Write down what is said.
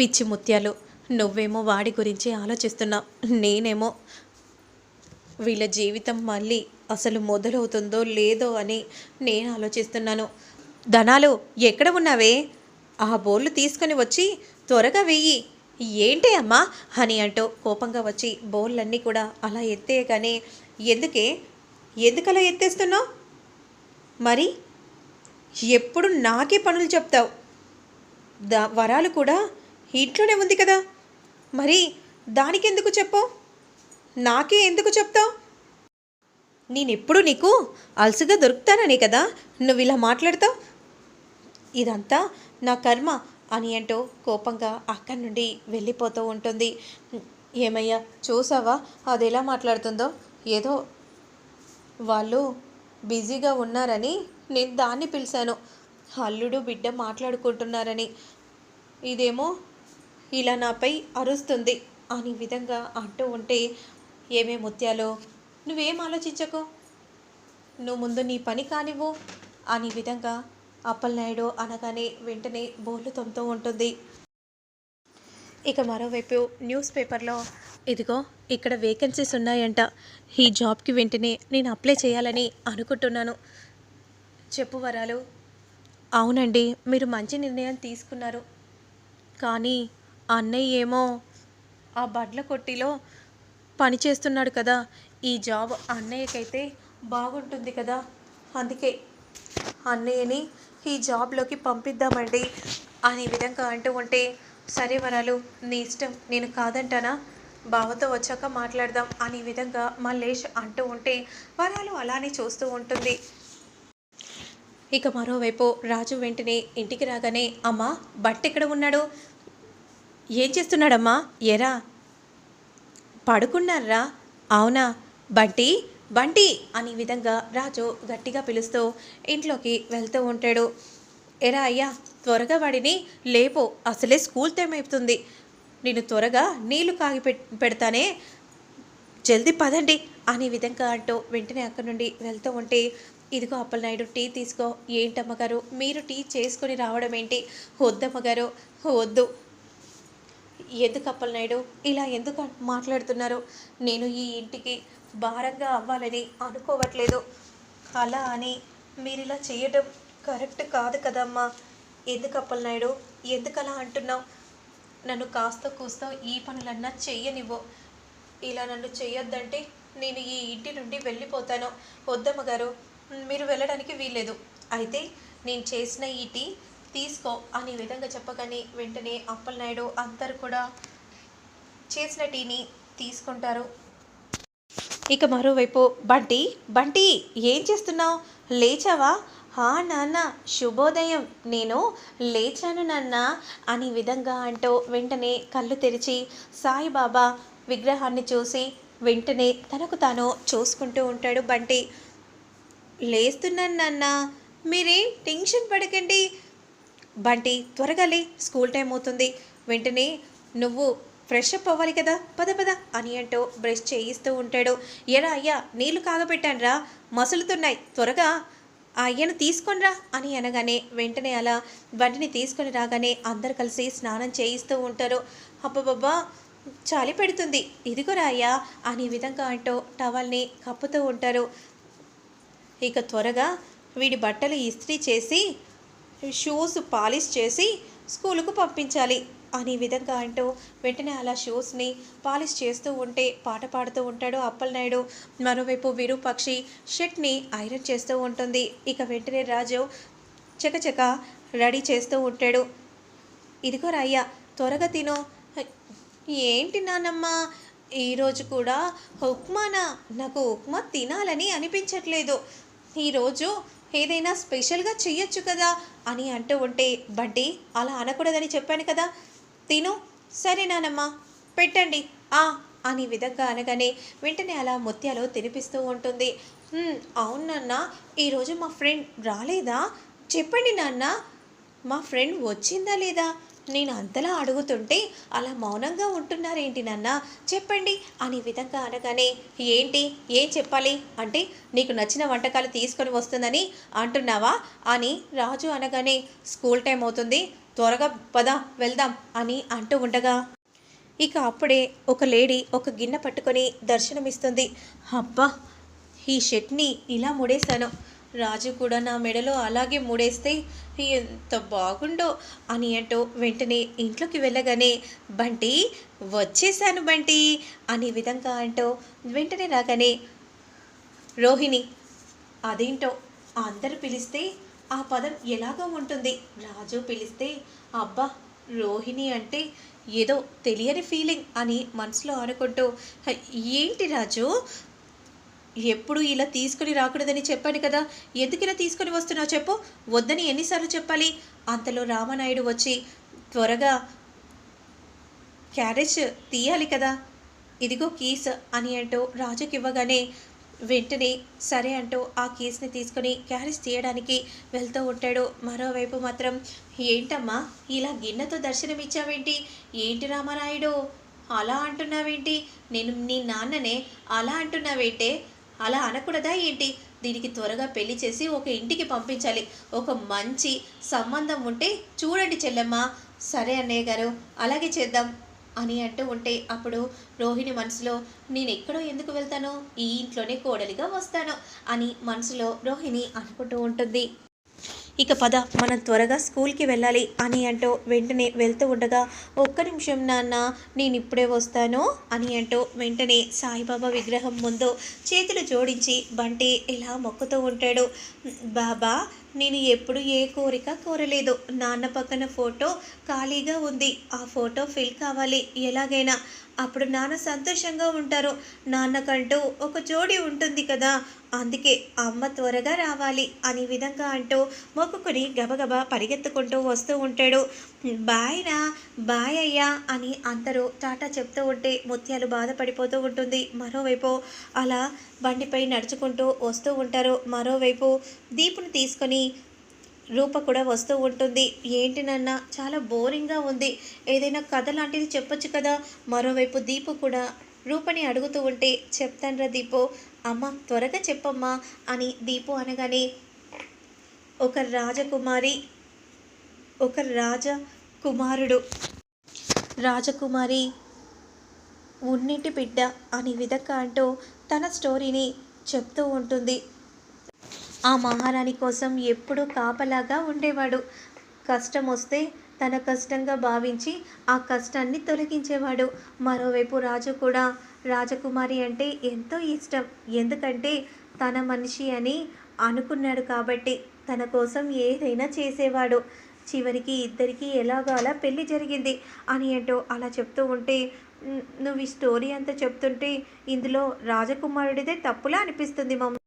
పిచ్చి ముత్యాలు. నువ్వేమో వాడి గురించి ఆలోచిస్తున్నావు నేనేమో వీళ్ళ జీవితం మళ్ళీ అసలు మొదలవుతుందో లేదో అని నేను ఆలోచిస్తున్నాను. ధనాలు ఎక్కడ ఉన్నావే? ఆ బోర్లు తీసుకొని వచ్చి త్వరగా వెయ్యి. ఏంటి అమ్మా? అని అంటూ కోపంగా వచ్చి బోర్లన్నీ కూడా అలా ఎత్తేయగానే ఎందుకే? ఎందుకలా ఎత్తేస్తున్నావు? మరి ఎప్పుడు నాకే పనులు చెప్తావు? దా వరాలు కూడా ఇంట్లోనే ఉంది కదా. మరి దానికి ఎందుకు చెప్పావు? నాకే ఎందుకు చెప్తావు? నేనెప్పుడు నీకు అలసిగా దొరుకుతానని కదా నువ్వు ఇలా మాట్లాడతావు? ఇదంతా నా కర్మ అని అంటూ కోపంగా అక్కడి నుండి వెళ్ళిపోతూ ఉంటుంది. ఏమయ్యా చూసావా? అది ఎలా మాట్లాడుతుందో? ఏదో వాళ్ళు బిజీగా ఉన్నారని నేను దాన్ని పిలిచాను. అల్లుడు బిడ్డ మాట్లాడుకుంటున్నారని. ఇదేమో ఇలా నాపై అరుస్తుంది. అని విధంగా అంటూ ఉంటే ఏమే ముత్యాలో నువ్వేం ఆలోచించకు? నువ్వు ముందు నీ పని కానివ్వు అని విధంగా అప్పలనాయుడు అనగానే వెంటనే బోర్లు తొమ్ముతూ ఉంటుంది. ఇక మరోవైపు న్యూస్ పేపర్లో ఇదిగో ఇక్కడ వేకెన్సీస్ ఉన్నాయంట. ఈ జాబ్కి వెంటనే నేను అప్లై చేయాలని అనుకుంటున్నాను. చెప్పు వరాలు. అవునండి మీరు మంచి నిర్ణయం తీసుకున్నారు. కానీ అన్నయ్య ఏమో ఆ బడ్ల కొట్టిలో పని చేస్తున్నాడు కదా. ఈ జాబ్ అన్నయ్యకైతే బాగుంటుంది కదా. అందుకే అన్నయ్యని ఈ జాబ్లోకి పంపిద్దామండి అనే విధంగా అంటూ ఉంటే సరే వరాలు నీ ఇష్టం నేను కాదంటానా? బావతో వచ్చాక మాట్లాడదాం అనే విధంగా మల్లేష్ అంటూ ఉంటే వరాలు అలానే చూస్తూ ఉంటుంది. ఇక మరోవైపు రాజు వెంటనే ఇంటికి రాగానే అమ్మా బట్ట ఎక్కడ ఉన్నాడు. ఏం చేస్తున్నాడమ్మా? ఎరా. పడుకున్నారా? అవునా? బంటి బంటి అనే విధంగా రాజు గట్టిగా పిలుస్తూ ఇంట్లోకి వెళ్తూ ఉంటాడు. ఎరా అయ్యా త్వరగా వాడిని లేపో. అసలే స్కూల్ టైం అయిపోతుంది. నేను త్వరగా నీళ్ళు కాగి పెడతానే. జల్దీ పదండి అనే విధంగా అంటూ వెంటనే అక్కడి నుండి వెళ్తూ ఉంటే ఇదిగో అప్పలనాయుడు టీ తీసుకో. ఏంటమ్మగారు? మీరు టీ చేసుకొని రావడం ఏంటి వద్దమ్మగారు వద్దు. ఎందుకు అప్పలనాయుడు ఇలా ఎందుకు మాట్లాడుతున్నారు? నేను ఈ ఇంటికి భారంగా అవ్వాలని అనుకోవట్లేదు. అలా అని మీరు ఇలా చేయడం కరెక్ట్ కాదు కదమ్మా. ఎందుకు అప్పలనాయుడు ఎందుకు అలా అంటున్నావు? నన్ను కాస్త కూస్త ఈ పనులన్నా చెయ్యనివ్వు. ఇలా నన్ను చెయ్యొద్దంటే నేను ఈ ఇంటి నుండి వెళ్ళిపోతాను. వద్దమ్మ గారు మీరు వెళ్ళడానికి వీల్లేదు. అయితే నేను చేసిన ఈ టీ తీసుకో అనే విధంగా చెప్పగానే వెంటనే అప్పలనాయుడు అందరు కూడా చేసిన టీని తీసుకుంటారు. ఇక మరోవైపు బంటి బంటి ఏం చేస్తున్నావు? లేచావా? హా నాన్న శుభోదయం. నేను లేచాను నాన్న అని విధంగా అంటూ వెంటనే కళ్ళు తెరిచి సాయిబాబా విగ్రహాన్ని చూసి వెంటనే తనకు తాను చూసుకుంటూ ఉంటాడు బంటి. లేస్తున్నాను నాన్న. మీరేం టెన్షన్ పడకండి. బంటి త్వరగా లే స్కూల్ టైం అవుతుంది. వెంటనే నువ్వు ఫ్రెష్ అప్ అవ్వాలి కదా పద పద అని అంటూ బ్రష్ చేయిస్తూ ఉంటాడు. ఎరా అయ్యా నీళ్ళు కాగబెట్టానురా మసులుతున్నాయి త్వరగా ఆ అయ్యను తీసుకొనిరా అని అనగానే వెంటనే అలా బండిని తీసుకొని రాగానే అందరు కలిసి స్నానం చేయిస్తూ ఉంటారు. అబ్బబ్బబ్బా చలి పెడుతుంది ఇదిగోరా అయ్యా అనే విధంగా అంటూ టవల్ని కప్పుతూ ఉంటారు. ఇక త్వరగా వీడి బట్టలు ఇస్త్రీ చేసి షూస్ పాలిష్ చేసి స్కూలుకు పంపించాలి. అనే విధంగా అంటూ వెంటనే అలా షూస్ని పాలిష్ చేస్తూ ఉంటే పాట పాడుతూ ఉంటాడు అప్పలనాయుడు. మరోవైపు విరూపక్షి షర్ట్ని ఐరన్ చేస్తూ ఉంటుంది. ఇక వెంటనే రాజు చకచక రెడీ చేస్తూ ఉంటాడు. ఇదిగో రాయ్యా త్వరగా తిను. ఏంటి నానమ్మ ఈరోజు కూడా ఉప్మానా? నాకు ఉప్మా తినాలని అనిపించట్లేదు. ఈరోజు ఏదైనా స్పెషల్గా చెయ్యొచ్చు కదా అని అంటూ ఉంటే బడ్డీ అలా అనకూడదని చెప్పాను కదా. తిను. సరేనానమ్మా పెట్టండి. ఆ అని విధంగా అనగానే వెంటనే అలా ముత్యాలు తినిపిస్తూ ఉంటుంది. అవును నాన్న. ఈరోజు మా ఫ్రెండ్ రాలేదా? చెప్పండి నాన్న. మా ఫ్రెండ్ వచ్చిందా లేదా? నేను అంతలా అడుగుతుంటే అలా మౌనంగా ఉంటున్నారేంటి నాన్న? చెప్పండి అని విధంగా అనగానే ఏంటి? ఏం చెప్పాలి? అంటే నీకు నచ్చిన వంటకాలు తీసుకొని వస్తుందని అంటున్నావా? అని రాజు అనగానే స్కూల్ టైం అవుతుంది. త్వరగా పద వెళ్దాం అని అంటూ ఉండగా ఇక అప్పుడే ఒక లేడీ ఒక గిన్నె పట్టుకొని దర్శనమిస్తుంది. అబ్బా! ఈ షర్ట్ని ఇలా ముడేశాను. రాజు కూడా నా మెడలో అలాగే మూడేస్తే ఎంత బాగుండో అని అంటూ వెంటనే ఇంట్లోకి వెళ్ళగానే బంటి వచ్చేసాను బంటి అనే విధంగా అంటూ వెంటనే రాగానే రోహిణి అదేంటో అందరూ పిలిస్తే ఆ పదం ఎలాగో ఉంటుంది. రాజు పిలిస్తే అబ్బా రోహిణి అంటే ఏదో తెలియని ఫీలింగ్ అని మనసులో అనుకుంటూ ఏంటి రాజు? ఎప్పుడు ఇలా తీసుకుని రాకూడదని చెప్పాను కదా. ఎందుకు ఇలా తీసుకొని వస్తున్నావు చెప్పు. వద్దని ఎన్నిసార్లు చెప్పాలి? అంతలో రామనాయుడు వచ్చి త్వరగా క్యారేజ్ తీయాలి కదా. ఇదిగో కీస్ అని అంటూ రాజుకి ఇవ్వగానే వెంటనే సరే అంటూ ఆ కీస్ని తీసుకొని క్యారేజ్ తీయడానికి వెళ్తూ ఉంటాడు. మరోవైపు మాత్రం ఏంటమ్మా ఇలా గిన్నెతో దర్శనమిచ్చావేంటి ఏంటి రామనాయుడు? అలా అంటున్నావేంటి? నేను నీ నాన్ననే అలా అంటున్నావేంటే? అలా అనకూడదా ఏంటి? దీనికి త్వరగా పెళ్ళి చేసి ఒక ఇంటికి పంపించాలి. ఒక మంచి సంబంధం ఉంటే చూడండి చెల్లెమ్మ. సరే అన్నయ్య గారు అలాగే చేద్దాం అని అంటూ ఉంటే అప్పుడు రోహిణి మనసులో నేను ఎక్కడో ఎందుకు వెళ్తాను? ఈ ఇంట్లోనే కోడలిగా వస్తాను అని మనసులో రోహిణి అనుకుంటూ ఉంటుంది. ఇక పద మనం త్వరగా స్కూల్కి వెళ్ళాలి అని అంటూ వెంటనే వెళ్తూ ఉండగా ఒక్క నిమిషం నాన్న నేను ఇప్పుడే వస్తాను అని అంటూ వెంటనే సాయిబాబా విగ్రహం ముందు చేతులు జోడించి బంటి ఇలా మొక్కుతూ ఉంటాడు. బాబా నేను ఎప్పుడు ఏ కోరిక కోరలేదు. నాన్న పక్కన ఫోటో ఖాళీగా ఉంది. ఆ ఫోటో ఫిల్ కావాలి. ఎలాగైనా. అప్పుడు నాన్న సంతోషంగా ఉంటారు. నాన్నకంటూ ఒక జోడి ఉంటుంది కదా. అందుకే అమ్మ త్వరగా రావాలి అనే విధంగా అంటూ మొక్కుకొని గబగబా పరిగెత్తుకుంటూ వస్తూ ఉంటాడు. బాయ్నా బాయ్ అయ్యా అని అందరూ టాటా చెప్తూ ఉంటే ముత్యాలు బాధపడిపోతూ ఉంటుంది. మరోవైపు అలా బండిపై నడుచుకుంటూ వస్తూ ఉంటారు. మరోవైపు దీపుని తీసుకొని రూప కూడా వస్తూ ఉంటుంది. ఏంటి నాన్న? చాలా బోరింగ్గా ఉంది. ఏదైనా కథ లాంటిది చెప్పొచ్చు కదా? మరోవైపు దీపు కూడా రూపని అడుగుతూ ఉంటే చెప్తానురా దీపు. అమ్మ త్వరగా చెప్పమ్మా అని దీపు అనగానే ఒక రాజకుమారి ఒక రాజ కుమారుడు రాజకుమారి ఉన్నింటి బిడ్డ అనే విధంగా అంటూ తన స్టోరీని చెప్తూ ఉంటుంది. ఆ మహారాణి కోసం ఎప్పుడూ కాపలాగా ఉండేవాడు. కష్టం వస్తే తన కష్టంగా భావించి ఆ కష్టాన్ని తొలగించేవాడు. మరోవైపు రాజు కూడా రాజకుమారి అంటే ఎంతో ఇష్టం. ఎందుకంటే తన మనిషి అని అనుకున్నాడు కాబట్టి తన కోసం ఏదైనా చేసేవాడు. చివరికి ఇద్దరికి ఎలాగో అలా పెళ్ళి జరిగింది అని అంటూ అలా చెప్తూ ఉంటే నువ్వు ఈ స్టోరీ అంతా చెప్తుంటే ఇందులో రాజకుమారుడిదే తప్పులా అనిపిస్తుంది మమ్మీ.